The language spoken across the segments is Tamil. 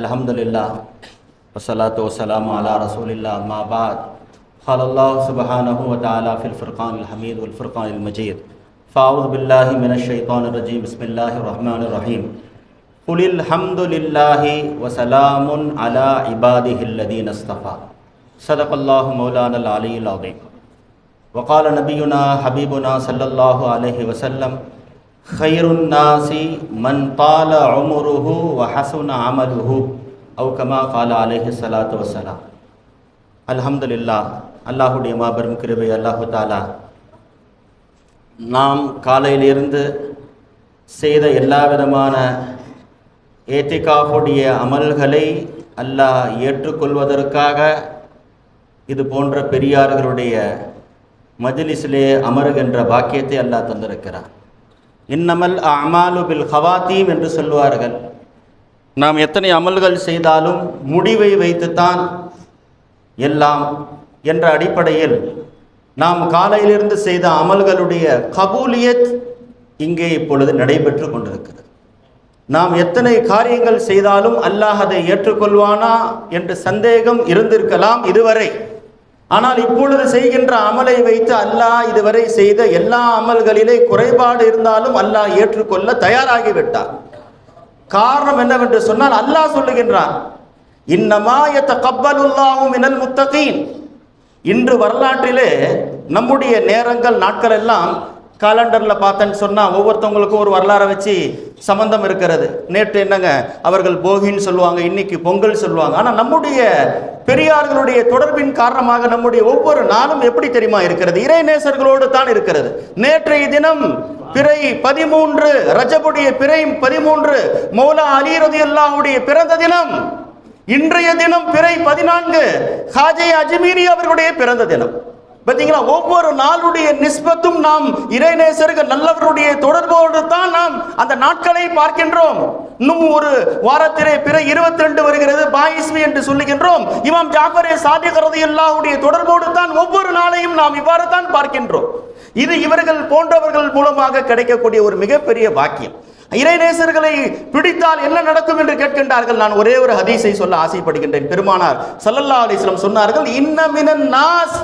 الحمد لله والصلاة والسلام على رسول الله أما بعد قال الله سبحانه وتعالى في الفرقان الحميد والفرقان المجيد فأعوذ بالله من الشيطان الرجيم بسم الله الرحمن الرحيم قل الحمد لله وسلام على عباده الذين اصطفى صدق الله مولانا العلي العظيم وقال نبينا حبيبنا صلى الله عليه وسلم ஹைருன்னாசி மன் தால அமுருஹு வஹசுன் அமலுஹு அவுகமா கால அலேஹி சலாத்து வசலாம் அல்ஹம்துல்லா அல்லாஹுடைய மாபெரும் கிருபை அல்லாஹு தாலா. நாம் காலையிலிருந்து செய்த எல்லா விதமான ஏத்திகாஃபுடைய அமல்களை அல்லாஹ் ஏற்றுக்கொள்வதற்காக இது போன்ற பெரியார்களுடைய மஜிலிஸிலே அமருகின்ற பாக்கியத்தை அல்லாஹ் தந்திருக்கிறார் இன்னமல் அமாலு பில் ஹவாத்தீம் என்று சொல்வார்கள் நாம் எத்தனை அமல்கள் செய்தாலும் முடிவை வைத்துத்தான் எல்லாம் என்ற அடிப்படையில் நாம் காலையிலிருந்து செய்த அமல்களுடைய கபூலியத் இங்கே இப்பொழுது நடைபெற்று கொண்டிருக்கிறது. நாம் எத்தனை காரியங்கள் செய்தாலும் அல்லாஹ் அதை ஏற்றுக்கொள்வானா என்று சந்தேகம் இருந்திருக்கலாம் இதுவரை. ஆனால் இப்பொழுது செய்கின்ற அமலை வைத்து அல்லாஹ் இதுவரை செய்த எல்லா அமல்களிலே குறைபாடு இருந்தாலும் அல்லாஹ் ஏற்றுக்கொள்ள தயாராகிவிட்டார் காரணம் என்னவென்று சொன்னால் அல்லாஹ் சொல்லுகின்றான் இன்னமா கப்பலுல்லாவும் இனல் முத்தகீன். இன்று வரலாற்றிலே நம்முடைய நேரங்கள் நாட்கள் எல்லாம் காலண்டரில் பார்த்தேன்னு சொன்னால் ஒவ்வொருத்தவங்களுக்கும் ஒரு வரலாறை வச்சு சம்பந்தம் இருக்கிறது. நேற்று என்னங்க? அவர்கள் போகின்னு சொல்லுவாங்க இன்னைக்கு பொங்கல் சொல்லுவாங்க. ஆனால் நம்முடைய பெரியார்களுடைய தொடர்பின் காரணமாக நம்முடைய ஒவ்வொரு நாளும் எப்படி தெரியுமா இருக்கிறது? இறைநேசர்களோடு தான் இருக்கிறது. நேற்றைய தினம் பிறை பதிமூன்று ரஜபுடைய பிறை பதிமூன்று மௌலா அலி ரதி பிறந்த தினம் இன்றைய தினம் பிறை பதினான்கு ஹாஜே அஜ்மீரி அவர்களுடைய பிறந்த தினம். பார்த்தீங்களா ஒவ்வொரு நாளுடைய நிஸ்பத்தும் நாம் இறைநேசருக்கு நல்லவருடைய தொடர்போடு தான் நாம் அந்த நாட்களை பார்க்கின்றோம். இன்னும் ஒரு வாரத்திலே பிற இருபத்தி ரெண்டு வருகிறது பாயிஸ்மி என்று சொல்லுகின்றோம். இமாம் ஜாஃபரே சாதிகிறது எல்லாவுடைய தொடர்போடு தான் ஒவ்வொரு நாளையும் நாம் இவ்வாறு தான் பார்க்கின்றோம். இது இவர்கள் போன்றவர்கள் மூலமாக கிடைக்கக்கூடிய ஒரு மிகப்பெரிய பாக்கியம். இறைநேசர்களை பிடித்தால் என்ன நடக்கும் என்று கேட்கின்றார்கள். நான் ஒரே ஒரு ஹதீஸை சொல்ல ஆசைப்படுகின்றேன். பெருமானார் சல்லல்லா அலிஸ்லம் சொன்னார்கள் இன்னமின நாஸ்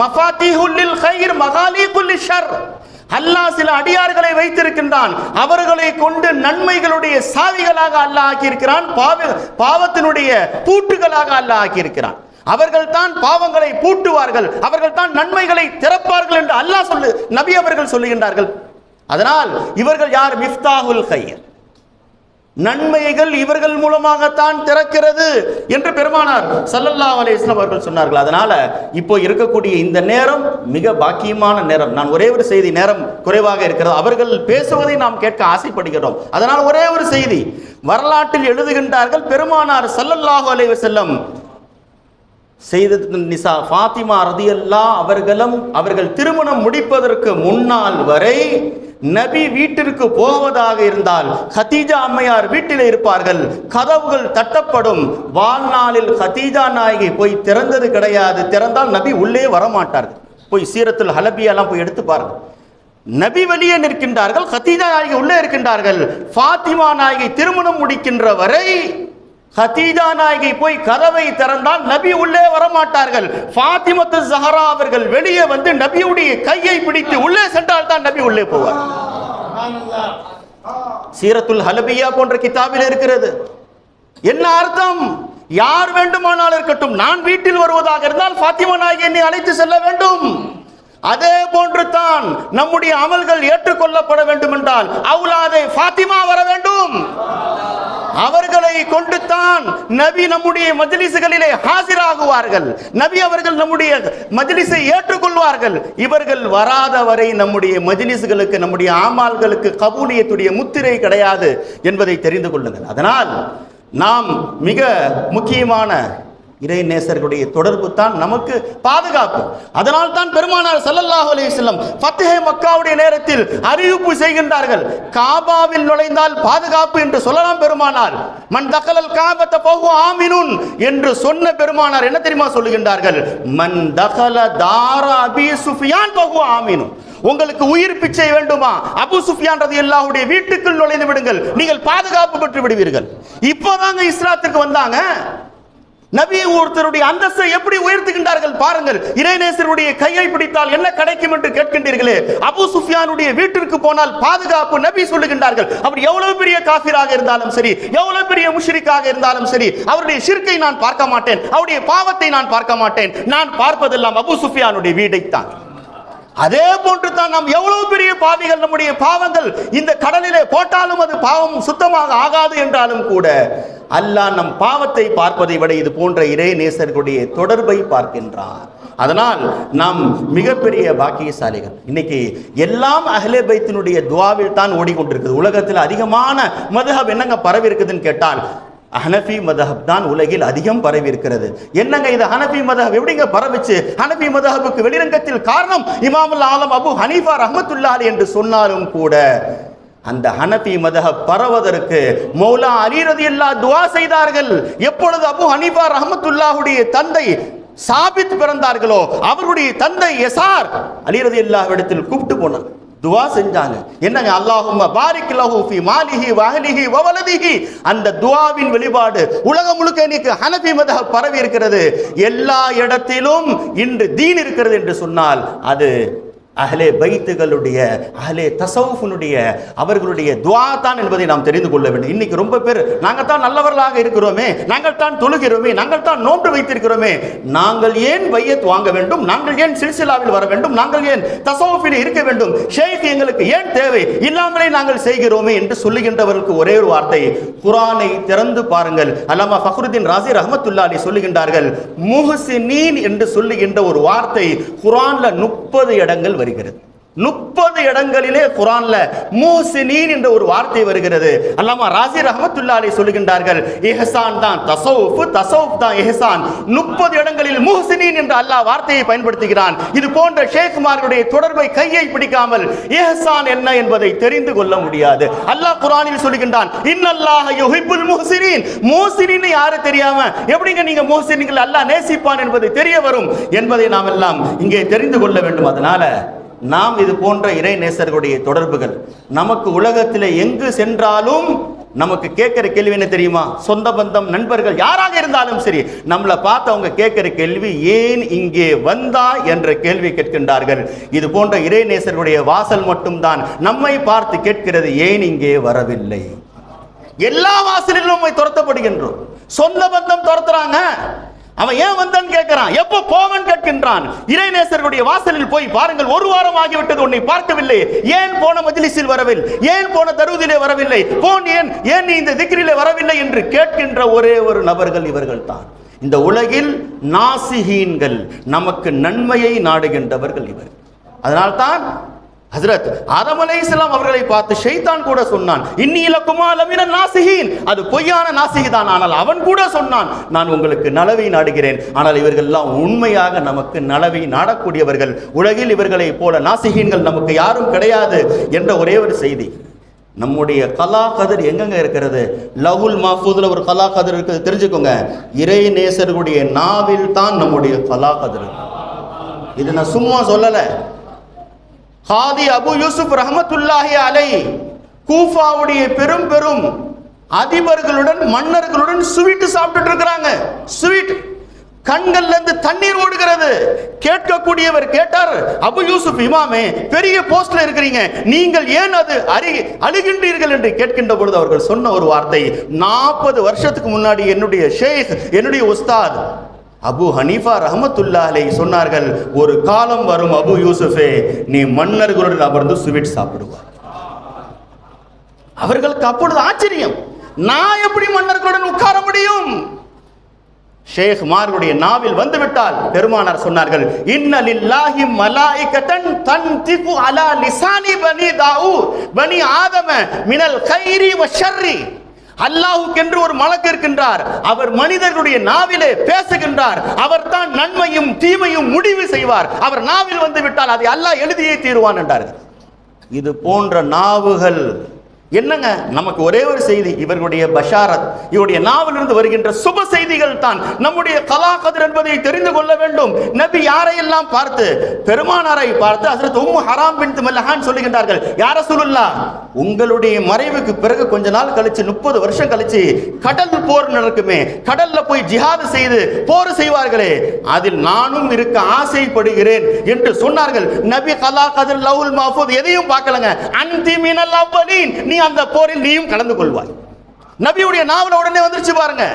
மஃபாத்திஹுல்லில் கைர் மகாலிகுல்லி ஷர். அல்லாஹ் சில அடியார்களை வைத்திருக்கின்றான். அவர்களை கொண்டு நன்மைகளுடைய சாவிகளாக அல்லாஹ் ஆக்கியிருக்கிறான். பாவ பாவத்தினுடைய பூட்டுகளாக அல்லாஹ் ஆக்கியிருக்கிறான். அவர்கள் தான் பாவங்களை பூட்டுவார்கள். அவர்கள் தான் நன்மைகளை திறப்பார்கள் என்று அல்லாஹ் சொல்லு நபி அவர்கள் சொல்லுகின்றார்கள். அதனால் இவர்கள் யார்? மிஃப்தாகுல் ஹையர் நன்மைகள் இவர்கள் மூலமாகத்தான் திறக்கிறது என்று பெருமானார் சல்லல்லா அலிஸ்லாம் அவர்கள் சொன்னார்கள். அதனால இப்போ இருக்கக்கூடிய இந்த நேரம் மிக பாக்கியமான நேரம். நான் ஒரே ஒரு செய்தி நேரம் குறைவாக இருக்கிறது. அவர்கள் பேசுவதை நாம் கேட்க ஆசைப்படுகிறோம். அதனால் ஒரே ஒரு செய்தி வரலாற்றில் எழுதுகின்றார்கள் பெருமானார் சல்லல்லாஹு அலைஹி செல்லம் செய்தது நிசா ஃபாத்திமா ரதியல்லா அவர்களும் அவர்கள் திருமணம் முடிப்பதற்கு முன்னால் வரை நபி வீட்டிற்கு போவதாக இருந்தால் ஹதீஜா அம்மையார் வீட்டில் இருப்பார்கள். கதவுகள் தட்டப்படும். வாழ்நாளில் ஹதீஜா நாயகி போய் திறந்தது கிடையாது. திறந்தால் நபி உள்ளே வரமாட்டார்கள் போய் சீரத்தில் ஹலபியெல்லாம் போய் எடுத்து பாருங்கள் நபி வெளியே நிற்கின்றார்கள். ஹதீஜா நாயகி உள்ளே இருக்கின்றார்கள். ஃபாத்திமா நாயகி திருமணம் முடிக்கின்ற வரை ஹதீஜா நாயகி போய் கதவை திறந்தால் நபி உள்ளே வரமாட்டார்கள். ஃபாத்திமத்து ஜஹரா அவர்கள் வெளியே வந்து நபியுடைய கையை பிடித்து உள்ளே சென்றால் தான் நபி உள்ளே போவார். சீரத்துல் ஹலபியா போன்ற கிதாபில் இருக்கிறது. என்ன அர்த்தம்? யார் வேண்டுமானால் இருக்கட்டும் நான் வீட்டில் வருவதாக இருந்தால் ஃபாத்திமா நாயகி என்னை அழைத்து செல்ல வேண்டும். அதே போன்று தான் நம்முடைய அமல்கள் ஏற்றுக்கொள்ளப்பட வேண்டும் என்றால் அவுலாதே ஃபாத்திமா வர வேண்டும். அவர்களை கொண்டுதான் நபி நம்முடைய மஜ்லிசுகளிலே ஹாசிராகுவார்கள். நபி அவர்கள் நம்முடைய மஜ்லிஸை ஏற்றுக்கொள்வார்கள். இவர்கள் வராத வரை நம்முடைய மஜ்லிசுகளுக்கு நம்முடைய ஆமால்களுக்கு கபூலியத்துடைய முத்திரை கிடையாது என்பதை தெரிந்து கொள்ளுங்கள். அதனால் நாம் மிக முக்கியமான இறை நேசர்களுடைய தொடர்பு தான் நமக்கு பாதுகாப்பு அதனால் தான் பெருமானார் சல்லல்லாஹ் அலைஹி வஸல்லம் மக்காவுடைய நேரத்தில் அறிவிப்பு செய்கின்றார்கள். காபாவில் நுழைந்தால் பாதுகாப்பு என்று சொல்லலாம் பெருமானார். மண் தகலல் காபத்த பஹு ஆமினுன் என்று சொன்ன பெருமானார் என்ன தெரியுமா சொல்லுகின்றார்கள்? மண் தகல தார அபி சுஃபியான் பஹு ஆமினுன். உங்களுக்கு உயிர் பிச்சை வேண்டுமா? அபு சுஃபியான் ரதியல்லாஹுடைய வீட்டுக்குள் நுழைந்து விடுங்கள். நீங்கள் பாதுகாப்பு பெற்று விடுவீர்கள். இப்போதாங்க இஸ்லாத்துக்கு வந்தாங்க. நபி ஒருத்தருடைய அந்தஸ்தை எப்படி உயர்த்துகின்றார்கள் பாருங்கள். இறைநேசருடைய கையை பிடித்தால் என்ன கிடைக்கும் என்று கேட்கின்றீர்களே? அபு சுஃபியானுடைய வீட்டிற்கு போனால் பாதுகாப்பு நபி சொல்லுகின்றார்கள். அவர் எவ்வளவு பெரிய காஃபிராக இருந்தாலும் சரி எவ்வளவு பெரிய முஷ்ரிக்காக இருந்தாலும் சரி அவருடைய சிற்கை நான் பார்க்க மாட்டேன் அவருடைய பாவத்தை நான் பார்க்க மாட்டேன். நான் பார்ப்பதெல்லாம் அபு சுஃபியானுடைய வீடைத்தான். அதே போன்று தான் நாம் எவ்வளவு பெரிய பாவிகள் நம்முடைய பாவங்கள் இந்த கடலிலே போட்டாலும் அது பாவம் சுத்தமாக ஆகாது என்றாலும் கூட அல்லாஹ் நம் பாவத்தை பார்ப்பதை விட இது போன்ற இறை நேசர்களுடைய தொடர்பை பார்க்கின்றார். அதனால் நாம் மிகப்பெரிய பாக்கியசாலிகள். இன்னைக்கு எல்லாம் அஹ்லே பைத்தினுடைய துவாவில் தான் ஓடிக்கொண்டிருக்குது. உலகத்தில் அதிகமான மதுஹப் என்னங்க பரவி இருக்குதுன்னு கேட்டால் ஹனஃபி மதஹப் தான் உலகில் அதிகம் பரவி இருக்கிறது என்னங்க இது ஹனஃபி மதஹப்? எப்படிங்க பரவிச்சு? ஹனஃபி மதஹபுக்கு வெளிரங்கத்தில் காரணம் இமாமுல் ஆலம் அபு ஹனீஃபா ரஹமத்துல்லாஹி என்று சொன்னாலும் கூட அந்த ஹனபி மதஹப் பரவதற்கு மௌலா அலிரதி இல்லா துவா செய்தார்கள். எப்பொழுது அபு ஹனீஃபா ரஹமத்துல்லாஹுடைய தந்தை சாபித் பிறந்தார்களோ அவருடைய தந்தை எசார் அலிரதி இல்லாவிடத்தில் இடத்தில் கூப்பிட்டு போனார். துவா செஞ்சாங்க. என்னங்க? அல்லாஹும் பாரிக் லஹூஃபி மாலிஹி வஹலிஹி வவலதிஹி அந்த துவாவின் வெளிப்பாடு உலகம் முழுக்க இன்னைக்கு ஹனபி மதஹப் பரவி இருக்கிறது. எல்லா இடத்திலும் இன்று தீன் இருக்கிறது என்று சொன்னால் அது அஹ்லே பைத்துகளுடைய அஹ்லே தசவுஃபுனுடைய அவர்களுடைய துவா தான் என்பதை நாம் தெரிந்து கொள்ள வேண்டும். இன்னைக்கு ரொம்ப பேர் நாங்கள் தான் நல்லவர்களாக இருக்கிறோமே நாங்கள் தான் தொழுகிறோமே நாங்கள் தான் நோன்று வைத்திருக்கிறோமே நாங்கள் ஏன் பையத் வாங்க வேண்டும்? நாங்கள் ஏன் சில்சிலாவில் வர வேண்டும்? நாங்கள் ஏன் தசவுஃபில் இருக்க வேண்டும்? ஷேக் எங்களுக்கு ஏன் தேவை? இல்லாமலே நாங்கள் செய்கிறோமே என்று சொல்லுகின்றவர்களுக்கு ஒரே ஒரு வார்த்தை. குரானை திறந்து பாருங்கள். அல்லாமா ஃபக்ருதீன் ராசி ரஹமத்துல்லா அலி சொல்லுகின்றார்கள் முஹசினீன் என்று சொல்லுகின்ற ஒரு வார்த்தை குரான்ல முப்பது முப்பது இடங்கள் வருகிறது. முப்பது இடங்களிலே குரான்ல மூசினீன் என்ற ஒரு வார்த்தை வருகிறது. அல்லாமா ராசி ரஹமத்துல்லாலே சொல்லுகின்றார்கள் எஹசான் தான் தசவுஃப் தசவுஃப் தான் எஹசான் முப்பது இடங்களில் மூசினீன் என்ற அல்லாஹ் வார்த்தையை பயன்படுத்துகிறான். இது போன்ற ஷேக்குமார்களுடைய தொடர்பை கையை பிடிக்காமல் எஹசான் என்ன என்பதை தெரிந்து கொள்ள முடியாது. அல்லாஹ் குரானில் சொல்லுகின்றான் இன்னல்லாஹ யுஹிப்புல் முஹ்சினீன். மூசினீன் யாரு தெரியாம எப்படிங்க நீங்க முஹ்சினீன்கள் அல்லாஹ் நேசிப்பான் என்பது தெரிய வரும்? என்பதை நாம் எல்லாம் இங்கே தெரிந்து கொள்ள வேண்டும். அதனால நாம் இது போன்ற இறை நேசர்களுடைய தொடர்புகள். நமக்கு உலகத்தில் எங்கு சென்றாலும் நமக்கு கேட்கிற கேள்வி என்ன தெரியுமா? சொந்த பந்தம் நண்பர்கள் யாராக இருந்தாலும் சரி நம்மளை பார்த்து அவங்க கேட்கிற கேள்வி ஏன் இங்கே வந்தா என்ற கேள்வி கேட்கின்றார்கள். இது போன்ற இறைநேசர்களுடைய வாசல் மட்டும்தான். நம்மை பார்த்து கேட்கிறது ஏன் இங்கே வரவில்லை? எல்லா வாசலிலும் துரத்தப்படுகின்றோம். சொந்த பந்தம் துரத்துறாங்க. அவன் ஏன் வந்தான்னு கேட்கிறான் எப்போ போவன் கேட்கின்றான். இறைநேசர்களுடைய வாசலில் போய் பாருங்கள் ஒரு வாரம் ஆகிவிட்டது உன்னை பார்க்கவில்லை. ஏன் போன மஜ்லிஸில் வரவில்லை ஏன் போன தருவதிலே வரவில்லை? போன் ஏன் ஏன் நீ இந்த திக்ரிலே வரவில்லை என்று கேட்கின்ற ஒரே ஒரு நபர்கள் இவர்கள் தான் இந்த உலகில் நாசிகீன்கள் நமக்கு நன்மையை நாடுகின்றவர்கள் இவர். அதனால்தான் ஹசரத் ஆதம் அலைஹிஸ்ஸலாம் அவர்களை பார்த்து ஷைத்தான் கூட சொன்னான் இன்னி இலக்குமா லமின அது பொய்யான நாசிகி தான் ஆனால் அவன் கூட சொன்னான் நான் உங்களுக்கு நலவை நாடுகிறேன். ஆனால் இவர்கள் எல்லாம் உண்மையாக நமக்கு நலவை நாடக்கூடியவர்கள். உலகில் இவர்களை போல நாசிகீன்கள் நமக்கு யாரும் கிடையாது. என்ற ஒரே ஒரு செய்தி. நம்முடைய கலா கதிர் எங்கெங்க இருக்கிறது? லகுல் மாஃபூதில் ஒரு கலா கதிர் இருக்குது. தெரிஞ்சுக்கோங்க. இறை நேசர்களுடைய நாவில் தான் நம்முடைய கலா கதிர் இது நான் சும்மா சொல்லலை. ஹாதி அபு யூசுப் ரஹமத்துல்லாஹி அலை கூஃபாவுடைய பெரும் பெரும் அதிபர்களுடன் மன்னர்களுடன் ஸ்வீட்டு சாப்பிட்டுட்டு இருக்கிறாங்க. ஸ்வீட். கண்கள்ல இருந்து தண்ணீர் ஓடுகிறது கேட்கக்கூடியவர் கேட்டார் அபு யூசுப் இமாமே பெரிய போஸ்ட்ல இருக்கிறீங்க. நீங்கள் ஏன் அது அறி அழுகின்றீர்கள்? என்று கேட்கின்ற பொழுது அவர்கள் சொன்ன ஒரு வார்த்தை நாற்பது வருஷத்துக்கு முன்னாடி என்னுடைய ஷேக் என்னுடைய உஸ்தாத் அபு ஹனீஃபா ரஹமத்துல்லா அலை சொன்னார்கள் ஒரு காலம் வரும் அபு யூசுஃபே நீ மன்னர்களுடன் அமர்ந்து ஸ்வீட் சாப்பிடுவார் அவர்களுக்கு அப்பொழுது ஆச்சரியம் நான் எப்படி மன்னர்களுடன் உட்கார முடியும்? ஷேக் மார்களுடைய நாவில் வந்துவிட்டால் பெருமானார் சொன்னார்கள் இன்னலில்லாஹி லில்லாஹி தன் திபு அலா லிசானி பனி தாவூத் பனி ஆதம மினல் கைரி வ ஷர்ரி. அல்லாஹுக்கென்று ஒரு மலக்கு இருக்கின்றார். அவர் மனிதர்களுடைய நாவிலே பேசுகின்றார். அவர் தான் நன்மையும் தீமையும் முடிவு செய்வார். அவர் நாவில் வந்து விட்டால் அதை அல்லாஹ் எழுதியே தீருவான் என்றார் இது போன்ற நாவுகள் என்னங்க? நமக்கு ஒரே ஒரு செய்தி இவர்களுடைய பஷாரத். இவருடைய நாவிலிருந்து வருகின்ற சுப செய்திகள் தான். நம்முடைய கலா கதிர் என்பதை தெரிந்து கொள்ள வேண்டும். நபி யாரையெல்லாம் பார்த்து பெருமானாரை பார்த்து ஹசரத் உம்மு ஹராம் பின் மல்லஹான் சொல்லுகின்றார்கள். யார சொல்லுல்லா உங்களுடைய மறைவுக்கு பிறகு கொஞ்ச நாள் கழிச்சு முப்பது வருஷம் கழிச்சு கடல் போர் நடக்குமே. கடல்ல போய் ஜிஹாது செய்து போர் செய்வார்களே. அதில் நானும் இருக்க ஆசைப்படுகிறேன் என்று சொன்னார்கள். நபி கலா கதிர் லவுல் மாஃபூத் எதையும் பார்க்கலங்க. அந்திமினல் மினல் நீ அந்த போரில் நீயும் கலந்து கொள்வாய். நபியுடைய நாவல உடனே வந்துருச்சு பாருங்க.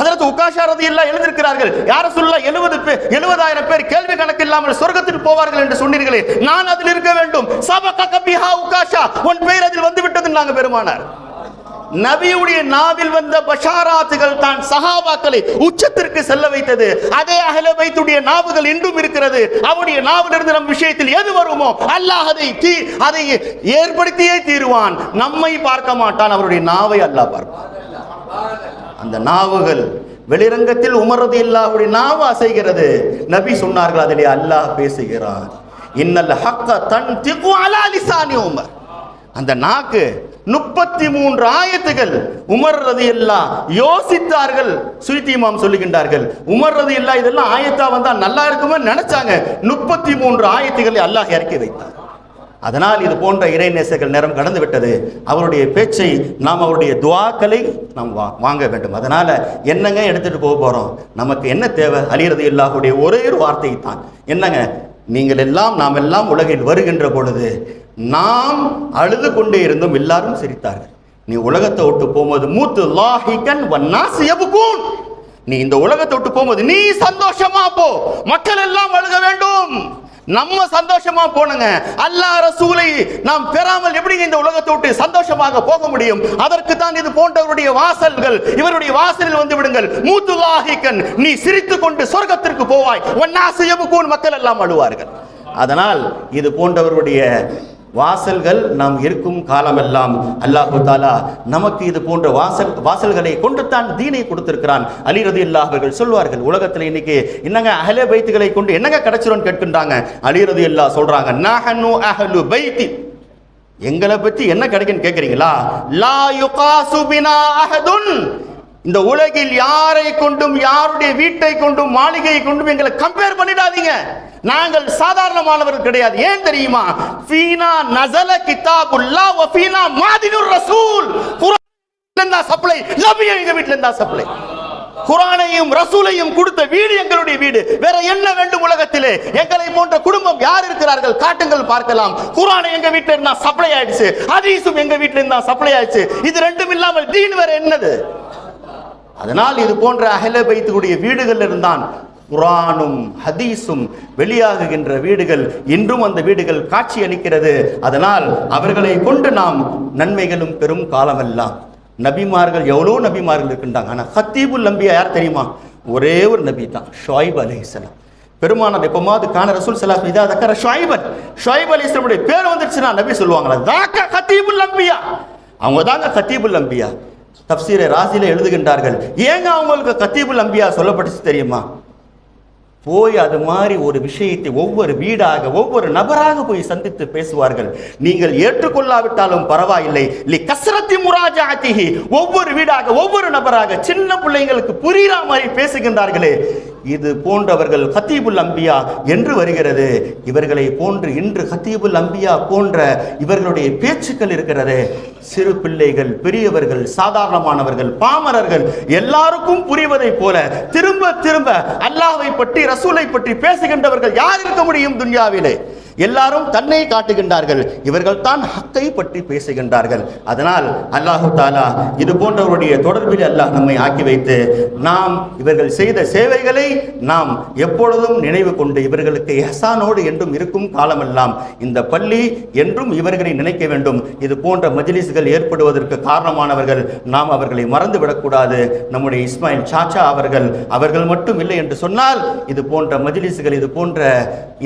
அதற்கு உக்காஷாரதி எல்லாம் எழுந்திருக்கிறார்கள் யார சொல்ல எழுபது பேர் எழுபதாயிரம் பேர் கேள்வி கணக்கு இல்லாமல் சொர்க்கத்திற்கு போவார்கள் என்று சொன்னீர்களே நான் அதில் இருக்க வேண்டும். சபக கபிஹா உக்காஷா உன் பெயர் அதில் வந்து விட்டது நாங்க பெருமானார். நபியுடைய நாவில் வந்த பஷாராத்துகள் தான் சஹாபாக்களை உச்சத்திற்கு செல்ல வைத்தது. அதே அகல வைத்துடைய நாவுகள் இன்றும் இருக்கிறது. அவருடைய நாவிலிருந்து நம் விஷயத்தில் எது வருமோ அல்லாஹ் அதை தீ அதை ஏற்படுத்தியே தீருவான். நம்மை பார்க்க மாட்டான் அவருடைய நாவை அல்லாஹ் பார்ப்பான். அந்த நாவுகள் வெளிரங்கத்தில் உமரது இல்லாவுடைய நாவு அசைகிறது. நபி சொன்னார்கள் அதிலே அல்லாஹ் பேசுகிறான். இன்னல் ஹக்க தன் திகு அலா லிசானி உமர். அந்த நாக்கு முப்பத்தி மூன்று ஆயத்துகள் உமர் ரதி யோசித்தார்கள். சுயித்தி சொல்லுகின்றார்கள் உமர் ரதி இதெல்லாம் ஆயத்தா வந்தா நல்லா இருக்குமே நினைச்சாங்க. முப்பத்தி மூன்று ஆயத்துகளை அல்லாஹ் இறக்கி வைத்தார். அதனால் இது போன்ற இறைநேசர்கள் நேரம் கடந்து விட்டது. அவருடைய பேச்சை நாம் அவருடைய துவாக்களை நாம் வா- வாங்க வேண்டும். அதனால் என்னங்க எடுத்துகிட்டு போக போகிறோம் நமக்கு என்ன தேவை? அலிரது இல்லாஹுடைய ஒரே ஒரு வார்த்தை தான் என்னங்க? நீங்கள் எல்லாம் நாம் எல்லாம் உலகில் வருகின்ற பொழுது நாம் அழுது கொண்டே இருந்தும் எல்லாரும் சிரித்தார்கள். நீ உலகத்தை விட்டு போகும்போது மூத்து லாஹிகன் வன்னாசி யபுகூன். நீ இந்த உலகத்தை விட்டு போகும்போது நீ சந்தோஷமா போ மக்கள் எல்லாம் அழுக வேண்டும். நம்ம சந்தோஷமா போனங்க அல்லாஹ் ரசூலை நாம் பெறாமல் எப்படி இந்த உலகத்தை விட்டு சந்தோஷமாக போக முடியும்? அதற்கு தான் இது போன்றவருடைய வாசல்கள். இவருடைய வாசலில் வந்து விடுங்கள். மூத்துலாஹிக்கன் நீ சிரித்து கொண்டு சொர்க்கத்திற்கு போவாய். ஒன்னாசியமுக்கூன் மக்கள் எல்லாம் அழுவார்கள். அதனால் இது போன்றவருடைய வாசல்கள் நாம் இருக்கும் காலமெல்லாம் அல்லாஹு தாலா நமக்கு இது போன்ற வாசல் வாசல்களை கொண்டு தான் தீனை கொடுத்திருக்கிறான். அலி ரதி அவர்கள் சொல்வார்கள் உலகத்தில் இன்னைக்கு என்னங்க அஹலே பைத்துகளை கொண்டு என்னங்க கிடைச்சிரும் கேட்கின்றாங்க. அலி ரதி அல்லா சொல்றாங்க நஹனு அஹலு பைத்தி. எங்களை பத்தி என்ன கிடைக்குன்னு கேட்குறீங்களா லா யுகாசு பினா அஹதுன். இந்த உலகில் யாரை கொண்டும் யாருடைய வீட்டை கொண்டும் மாளிகையை கொண்டும் எங்களை கம்பேர் பண்ணிடாதீங்க. நாங்கள் சாதாரணமானவர்கள் கிடையாது. ஏன் தெரியுமா? ஃபீனா நசல கிதாபுல்லா வ ஃபீனா மாதினுர் ரசூல். குர்ஆன் சப்ளை நபி எங்க வீட்ல இருந்தா சப்ளை குரானையும் ரசூலையும் கொடுத்த வீடு எங்களுடைய வீடு. வேற என்ன வேண்டும் உலகத்திலே? எங்களை போன்ற குடும்பம் யார் இருக்கிறார்கள்? காட்டுங்கள் பார்க்கலாம். குரானை எங்க வீட்ல இருந்தா சப்ளை ஆயிடுச்சு. ஹதீஸும் எங்க வீட்ல இருந்தா சப்ளை ஆயிடுச்சு. இது ரெண்டும் இல்லாமல் தீன் வேற என்னது? அதனால் இது போன்ற அகல பைத்துடைய வீடுகள் இருந்தான். குரானும் ஹதீஸும் வெளியாகுகின்ற வீடுகள் இன்றும் அந்த வீடுகள் காட்சி அளிக்கிறது. அதனால் அவர்களை கொண்டு நாம் நன்மைகளும் பெரும் காலமெல்லாம். நபிமார்கள் எவ்வளோ நபிமார்கள் இருக்கின்றாங்க. ஆனால் ஹத்தீபுல் நம்பியா யார் தெரியுமா? ஒரே ஒரு நபி தான் ஷாயிப் அலிஹலாம் பெருமானார் எப்பமாவது காண ரசூல் சலாஸ் இதா தக்கர ஷாயிபன் ஷாயிப் அலைஹிஸ்ஸலாமுடைய பேர் வந்துருச்சுன்னா நபி சொல்லுவாங்களா? தாக்க ஹத்தீபுல் நம்பியா அவங்க தாங்க கத்தீபுல் நம்பியா தப்சீரை ராசியில எழுதுகின்றார்கள். ஏங்க அவங்களுக்கு கத்தீபுல் அம்பியா சொல்லப்பட்டுச்சு தெரியுமா? போய் அது மாதிரி ஒரு விஷயத்தை ஒவ்வொரு வீடாக ஒவ்வொரு நபராக போய் சந்தித்து பேசுவார்கள். நீங்கள் ஏற்றுக்கொள்ளாவிட்டாலும் பரவாயில்லை. கசரத்தி கஸ்ரத்தி ஒவ்வொரு வீடாக ஒவ்வொரு நபராக சின்ன பிள்ளைங்களுக்கு புரியுற மாதிரி பேசுகின்றார்களே. இது போன்றவர்கள் ஹத்தீபுல் அம்பியா என்று வருகிறது. இவர்களை போன்று இன்று ஹத்தீபுல் அம்பியா போன்ற இவர்களுடைய பேச்சுக்கள் இருக்கிறது. சிறு பிள்ளைகள் பெரியவர்கள் சாதாரணமானவர்கள் பாமரர்கள் எல்லாருக்கும் புரிவதைப் போல திரும்ப திரும்ப அல்லாவை பற்றி ரசூலை பற்றி பேசுகின்றவர்கள் யார் இருக்க முடியும் துன்யாவிலே? எல்லாரும் தன்னை காட்டுகின்றார்கள். இவர்கள் தான் ஹக்கை பற்றி பேசுகின்றார்கள். அதனால் அல்லாஹு தாலா இது போன்றவருடைய தொடர்பில் அல்லாஹ் நம்மை ஆக்கி வைத்து நாம் இவர்கள் செய்த சேவைகளை நாம் எப்பொழுதும் நினைவு கொண்டு இவர்களுக்கு எஹசானோடு என்றும் இருக்கும் காலமெல்லாம் இந்த பள்ளி என்றும் இவர்களை நினைக்க வேண்டும். இது போன்ற மஜ்லிஸ்கள் ஏற்படுவதற்கு காரணமானவர்கள் நாம் அவர்களை மறந்து விடக்கூடாது நம்முடைய இஸ்மாயில் சாச்சா அவர்கள் அவர்கள் மட்டும் இல்லை என்று சொன்னால் இது போன்ற மஜ்லிஸ்கள் இது போன்ற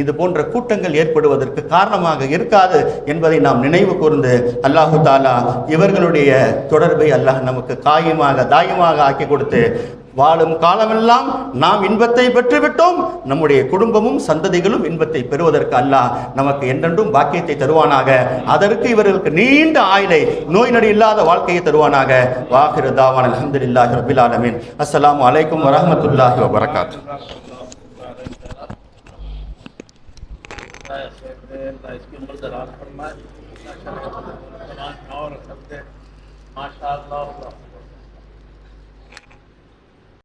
இது போன்ற கூட்டங்கள் ஏற்படும் ஏற்படுவதற்கு காரணமாக இருக்காது என்பதை நாம் நினைவு கூர்ந்து அல்லாஹு தாலா இவர்களுடைய தொடர்பை அல்லாஹ் நமக்கு காயமாக தாயமாக ஆக்கி கொடுத்து வாழும் காலமெல்லாம் நாம் இன்பத்தை பெற்றுவிட்டோம். நம்முடைய குடும்பமும் சந்ததிகளும் இன்பத்தை பெறுவதற்கு அல்லாஹ் நமக்கு என்றென்றும் பாக்கியத்தை தருவானாக. அதற்கு இவர்களுக்கு நீண்ட ஆயுளை நோய் நடி இல்லாத வாழ்க்கையை தருவானாக. வாஹிரு தாவான் அலமதுல்லாஹி ரபில் ஆலமின். அஸ்லாம் வலைக்கம் அலைக்கும் வரஹ்மத்துல்லாஹி इसकी उम्र दराज फरमाए समाज और सब दे माशा